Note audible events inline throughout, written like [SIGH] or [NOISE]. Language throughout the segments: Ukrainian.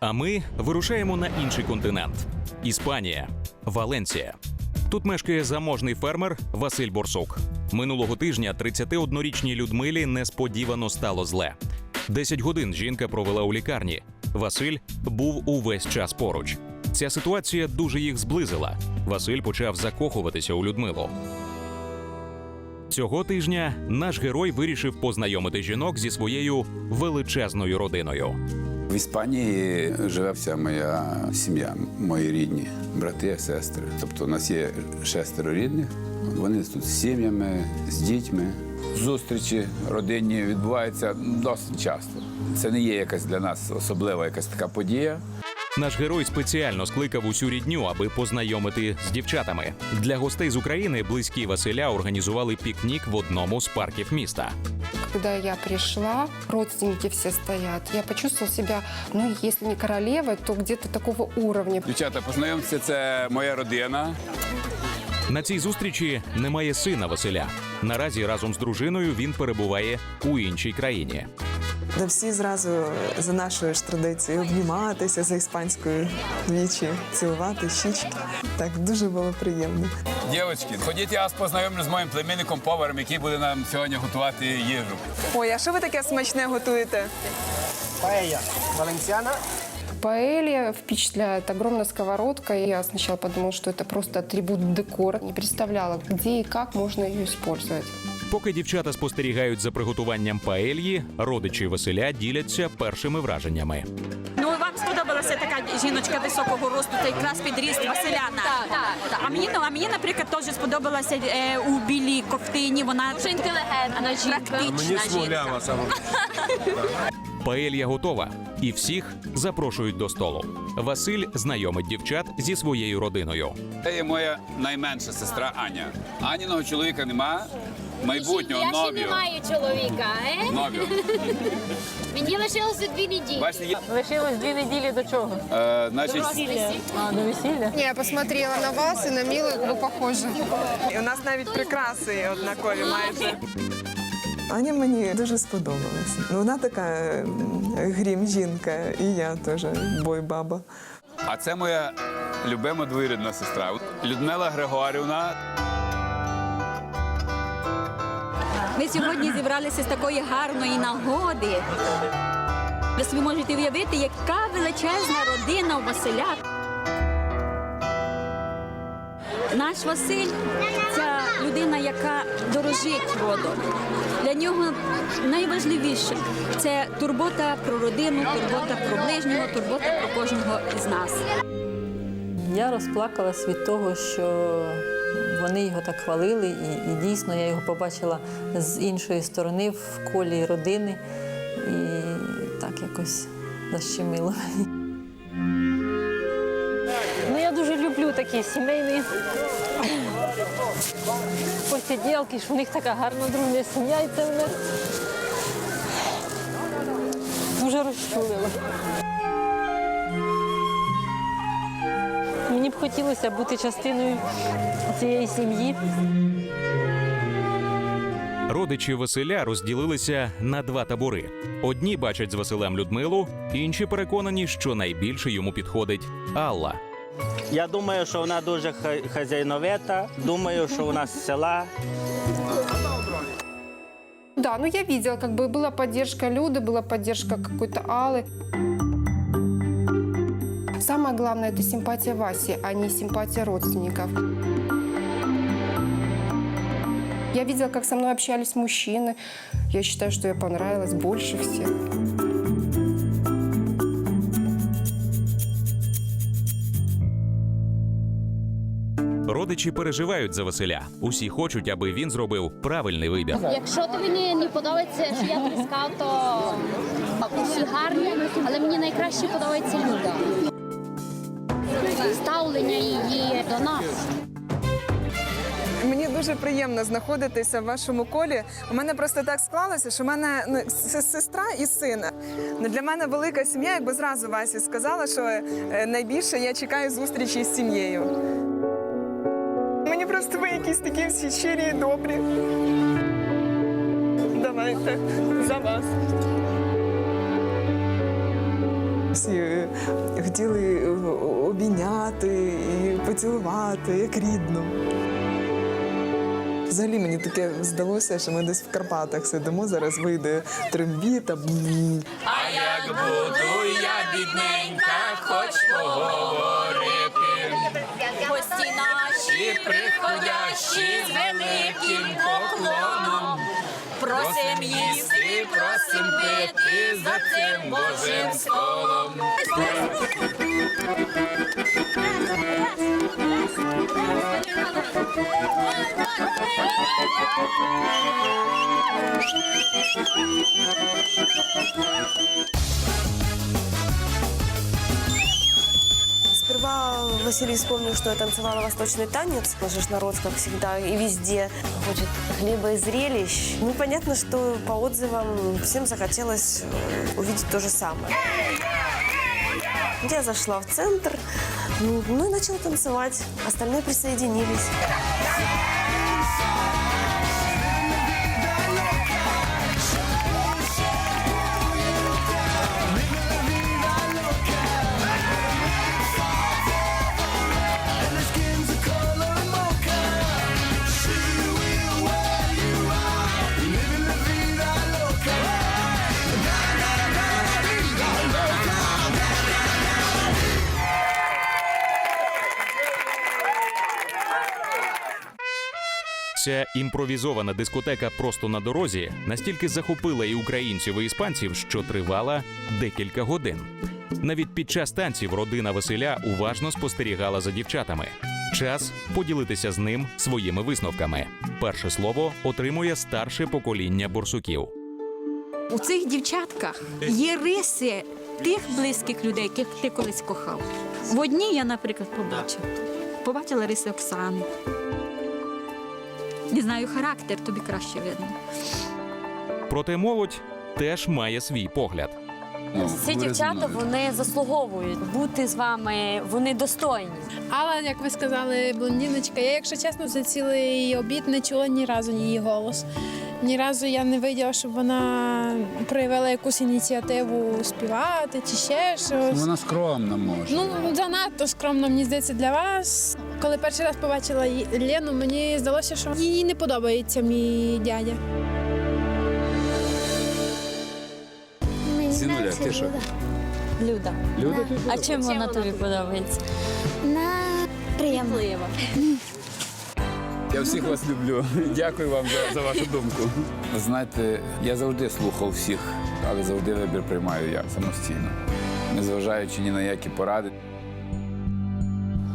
А ми вирушаємо на інший континент Іспанія, Валенція. Тут мешкає заможний фермер Василь Борсук. Минулого тижня 31-річній Людмилі несподівано стало зле. 10 годин жінка провела у лікарні. Василь був увесь час поруч. Ця ситуація дуже їх зблизила. Василь почав закохуватися у Людмилу. Цього тижня наш герой вирішив познайомити жінок зі своєю величезною родиною. В Іспанії живе вся моя сім'я, мої рідні, брати, сестри. Тобто у нас є шестеро рідних. Вони тут з сім'ями, з дітьми. Зустрічі родинні відбуваються досить часто. Це не є якась для нас особлива якась така подія. Наш герой спеціально скликав усю рідню, аби познайомити з дівчатами. Для гостей з України близькі Василя організували пікнік в одному з парків міста. Когда я пришла, родственники все стоят. Я почувствовала себя, ну, если не королевой, то где-то такого уровня. Дівчата, познайомтеся, це моя родина. На цій зустрічі немає сина Василя. Наразі разом з дружиною він перебуває у іншій країні. Де всі зразу за нашою ж традицією обніматися за іспанською вічі, цілувати щічки. Так дуже було приємно. Дівчатки, ходіть, я вас познайомлю з моїм племінником поваром, який буде нам сьогодні готувати їжу. Ой, а що ви таке смачне готуєте? Паєя, valenciana. Паэлья впечатляет. Огромная сковородка. Я сначала подумала, что это просто атрибут декора. Не представляла, где и как можно ее использовать. Поки дівчата спостерігають за приготуванням паельї, родичі Василя діляться першими враженнями. Ну вам сподобалася така жіночка високого росту, та якраз підріст Василяна. Так, так. А мені ну, а мені, наприклад, теж сподобалася е, у білій ковтині. Вона дуже інтелігентна жінка. Практична жінка. Паелья готова, і всіх запрошують до столу. Василь знайомить дівчат зі своєю родиною. Це є моя найменша сестра Аня. Аніного чоловіка нема, майбутнього Я ще не маю чоловіка, е? Новію. [LAUGHS] Мені лишилося дві неділі. Бачите, Лишилось дві неділі до чого? е, значить, А, до весілля? Я посмотрела на вас и на Милу, вы похожи. І у нас навіть прикраси однакові майже. Аня мені дуже сподобалася. Ну, вона така грім жінка, і я теж бой-баба. а це моя любима двоюрідна сестра. Людмила Григорівна. Ми сьогодні зібралися з такої гарної нагоди. Ви собі можете уявити, яка величезна родина у Василя. Наш Василь це людина, яка дорожить родом. Для нього найважливіше це турбота про родину, турбота про ближнього, турбота про кожного із нас. Я розплакалась від того, що вони його так хвалили, і, і дійсно я його побачила з іншої сторони в колі родини. І так якось защемило. Люблю такі сімейні посиділки, що в них така гарна дружня сім'я, і це мене дуже розчулило. Мені б хотілося бути частиною цієї сім'ї. Родичі Василя розділилися на два табори. Одні бачать з Василем Людмилу, інші переконані, що найбільше йому підходить Алла. Я думаю, що вона дуже ха- хазяйновита. Думаю, що вона з села. Да, ну я видела, как бы была поддержка Люды, была поддержка какой-то Аллы. Самое главное – это симпатия Васи, а не симпатия родственников. Я видела, как со мной общались мужчины. Я считаю, что я понравилась больше всех. Родичі переживають за Василя. Усі хочуть, аби він зробив правильний вибір. Якщо тобі не, не подобається, що я тріскав, то усі гарні, але мені найкраще подобається Люда. Ставлення її до нас. Мені дуже приємно знаходитися в вашому колі. У мене просто так склалося, що в мене ну, сестра і син. Ну, Для мене велика сім'я, якби зразу Васі сказала, що е, найбільше я чекаю зустрічі з сім'єю. Просто ви якісь такі всі щирі і добрі. Давайте за вас. Всі е, хотіли обійняти і поцілувати, як рідну. Взагалі мені таке здалося, що ми десь в Карпатах сидимо, зараз вийде трембіта. бм. Гості наші приходящі з великим поклоном. Просим їсти, просим пити за цим Божим столом. Сперва Василий вспомнил, что я танцевала восточный танец. Ж народ, как всегда, и везде хочет хлеба и зрелищ. Ну, понятно, что по отзывам всем захотелось э, увидеть то же самое. Я зашла в центр, ну, ну и начала танцевать. Остальные присоединились. Ця імпровізована дискотека просто на дорозі настільки захопила і українців, і іспанців, що тривала декілька годин. Навіть під час танців родина Василя уважно спостерігала за дівчатами. Час поділитися з ним своїми висновками. Перше слово отримує старше покоління борсуків. У цих дівчатках є риси тих близьких людей, яких ти колись кохав. В одній я, наприклад, побачила. Побачила риси Оксани. Не знаю, характер тобі краще видно. Проте молодь теж має свій погляд. Ну, Ці дівчата вони заслуговують бути з вами, вони достойні. Але, як ви сказали, блондиночка, я, якщо чесно, за цілий обід не чула ні разу її голос. Ні разу я не виділа, щоб вона проявила якусь ініціативу співати чи ще щось. Вона скромна може. Ну, занадто скромно, мені здається, для вас. Коли перший раз побачила Лену, мені здалося, що їй не подобається мій дядя. Сінуля, ти що? Люда. Люда ти? А чим вона тобі подобається? На приємно. Я всіх вас люблю. [LAUGHS] Дякую вам за, за вашу думку. Ви знаєте, я завжди слухав всіх, але завжди вибір приймаю я самостійно, незважаючи ні на які поради.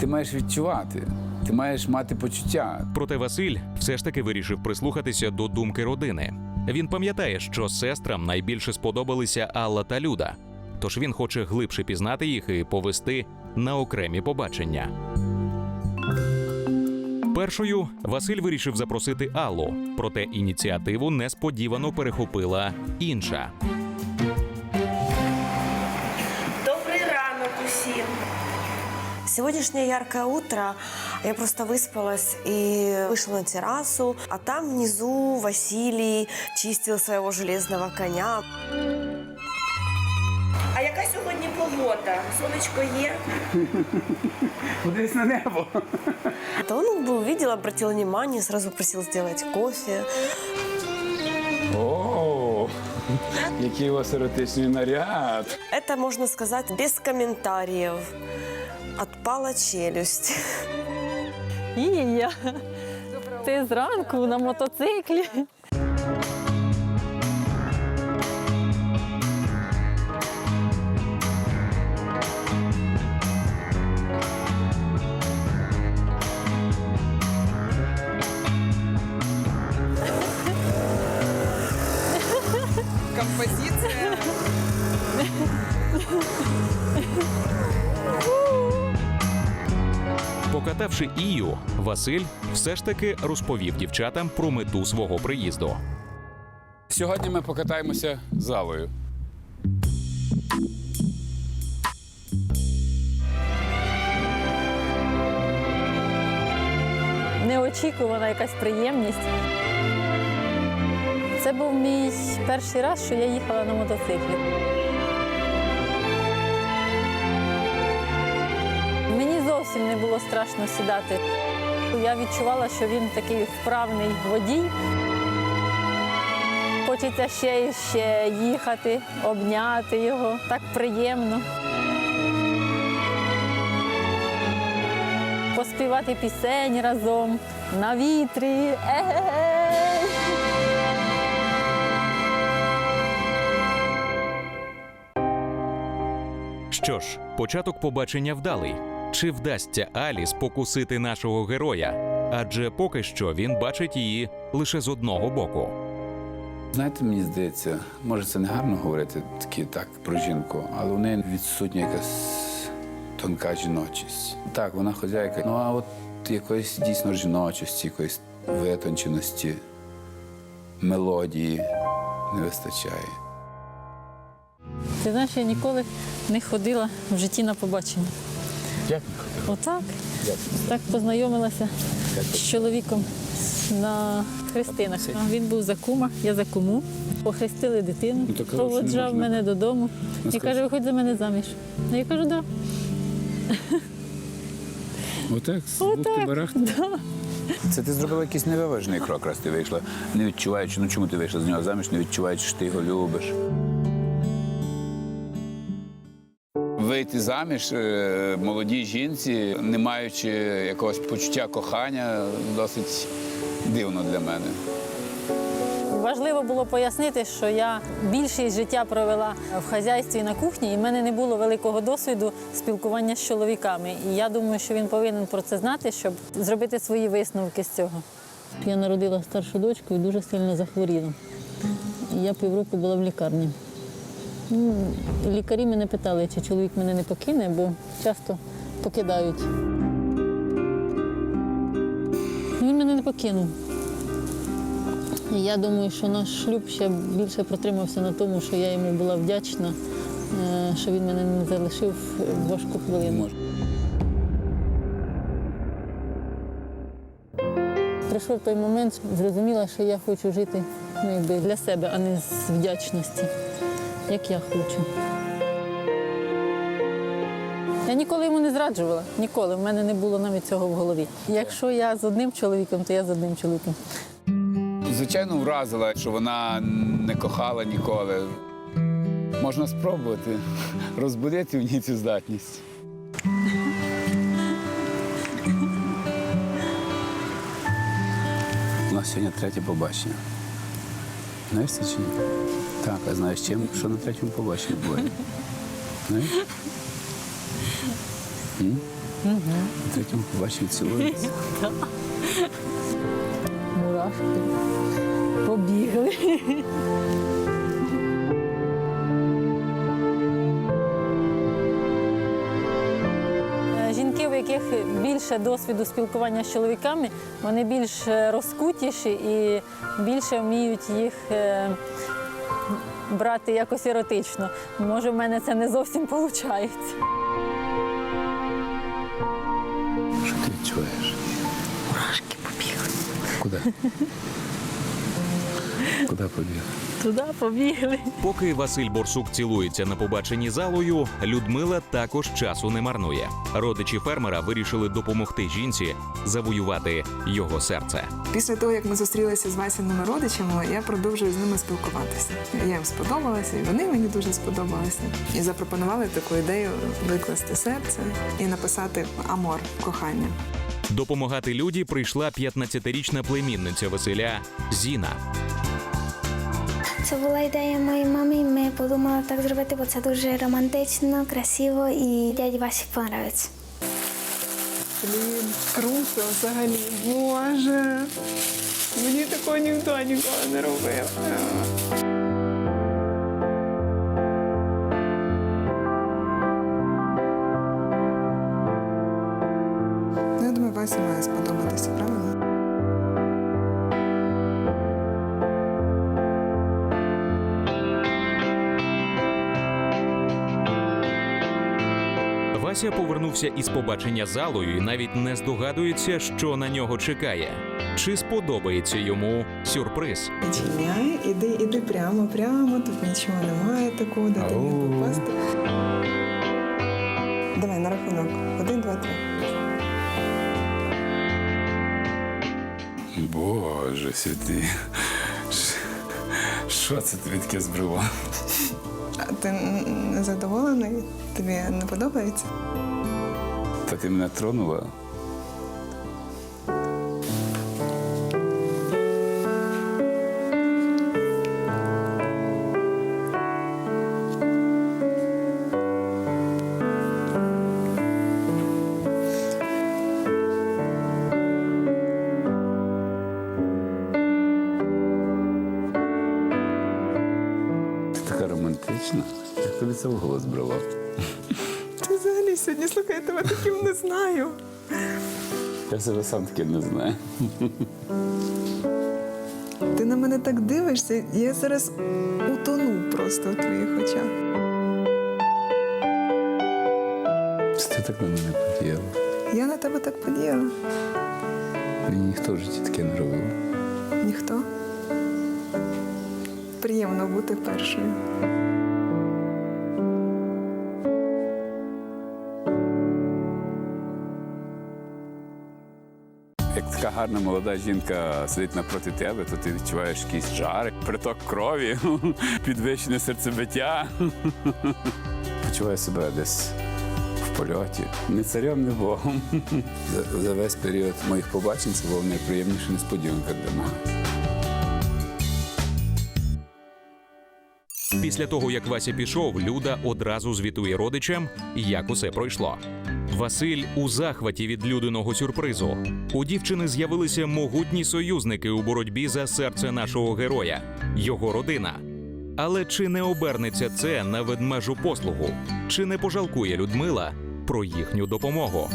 Ти маєш відчувати, ти маєш мати почуття. Проте Василь все ж таки вирішив прислухатися до думки родини. Він пам'ятає, що сестрам найбільше сподобалися Алла та Люда, тож він хоче глибше пізнати їх і повести на окремі побачення. Першою Василь вирішив запросити Аллу, проте ініціативу несподівано перехопила інша. Добрый ранок усім. Сегодняшнее яркое утро я просто выспалась и вышла на террасу, а там внизу Василий чистил своего железного коня. Яка сьогодні погода? Сонечко є? [LAUGHS] Кудись на небо. То он бы увидел, обратил внимание, сразу просил сделать кофе. О, який у вас еротичний наряд. Это, можно сказать, без комментариев. Отпала челюсть. І я. Ти зранку на мотоциклі. Покатавши Ію, Василь все ж таки розповів дівчатам про мету свого приїзду. Сьогодні ми покатаємося залою. Неочікувана якась приємність. Це був мій перший раз, що я їхала на мотоциклі. Зовсім не було страшно сідати. Я відчувала, що він такий вправний водій. Хочеться ще і ще їхати, обняти його. Так приємно. Поспівати пісень разом на вітрі. Ей! Що ж, початок побачення вдалий. Чи вдасться Алі спокусити нашого героя? Адже поки що він бачить її лише з одного боку. Знаєте, мені здається, може це не гарно говорити такі так про жінку, але у неї відсутня якась тонка жіночість. Так, вона хозяйка, ну а от якоїсь дійсно жіночості, якоїсь витонченості, мелодії не вистачає. Ти знаєш, я ніколи не ходила в житті на побачення. Як Отак. Так познайомилася з чоловіком на хрестинах. А Він був за кума, я за куму. Похрестили дитину, Ну, проводжав мене додому Ну, і каже, виходь за мене заміж. А я кажу, так. Отак, Отак. Да. Це ти зробила якийсь невиважений крок, раз ти вийшла, не відчуваючи, ну чому ти вийшла з нього заміж, не відчуваючи, що ти його любиш. Вийти заміж е, молодій жінці, не маючи якогось почуття кохання, досить дивно для мене. Важливо було пояснити, що я більшість життя провела в хазяйстві на кухні, і в мене не було великого досвіду спілкування з чоловіками. І я думаю, що він повинен про це знати, щоб зробити свої висновки з цього. Я народила старшу дочку і дуже сильно захворіла. Я півроку була в лікарні. Ну, Лікарі мене питали, чи чоловік мене не покине, бо часто покидають. Він мене не покинув. Я думаю, що наш шлюб ще більше протримався на тому, що я йому була вдячна, е, що він мене не залишив в важку хвилину. Прийшов той момент, зрозуміла, що я хочу жити ну, якби для себе, а не з вдячності, як я хочу. Я ніколи йому не зраджувала, ніколи. В мене не було навіть цього в голові. Якщо я з одним чоловіком, то я з одним чоловіком. Звичайно, вразила, що вона не кохала ніколи. Можна спробувати розбудити в ній цю здатність. У нас сьогодні третє побачення. Знаєш це чи ні? Так, а знаєш чим? Що на третьому побаченні буває? Знаєш? На третьому побаченні цілується. Мурашки. Побігли. Більше досвіду спілкування з чоловіками, вони більш е, розкутіші і більше вміють їх е, брати якось еротично. Може, в мене це не зовсім виходить. Що ти відчуваєш? Мурашки побігли. Куди? Куди побігли? Туди побігли. Поки Василь Борсук цілується на побаченні залою, Людмила також часу не марнує. Родичі фермера вирішили допомогти жінці завоювати його серце. Після того, як ми зустрілися з Васіними родичами, я продовжую з ними спілкуватися. Я їм сподобалася, і вони мені дуже сподобалися. І запропонували таку ідею викласти серце і написати Амор кохання. Допомагати люді прийшла 15-річна племінниця Василя Зіна. Це була ідея моєї мами. Ми подумали так зробити, бо це дуже романтично, красиво і дяді Васі понравиться. Блін, круто взагалі. Боже. Мені такого ніхто ніколи не робив. Вася повернувся із побачення залою і навіть не здогадується, що на нього чекає. Чи сподобається йому сюрприз? Відчиняй, іди, іди прямо, прямо. Тут нічого немає такого, де ти не попасти. Давай на рахунок. Один, два, три. Боже святий. Що це ти таке збрила? А ти не задоволений? Тобі не подобається? Та ти мене тронула. Я тебе таким не знаю. Я себе сам таки не знаю. Ти на мене так дивишся, я зараз утону просто в твоїх очах. Ти так на мене подіяла. Я на тебе так подіяла. Мені ніхто в житті таке не робив. Ніхто. Приємно бути першою. Така гарна молода жінка сидить напроти тебе, то ти відчуваєш якийсь жар, приток крові, [LAUGHS] підвищене серцебиття. [LAUGHS] Почуваю себе десь в польоті. Не царем, не Богом. [LAUGHS] За, за весь період моїх побачень це була найприємніша несподіванка для мене. Після того, як Вася пішов, Люда одразу звітує родичам, як усе пройшло. Василь у захваті від людиного сюрпризу. У дівчини з'явилися могутні союзники у боротьбі за серце нашого героя, його родина. Але чи не обернеться це на ведмежу послугу? Чи не пожалкує Людмила про їхню допомогу?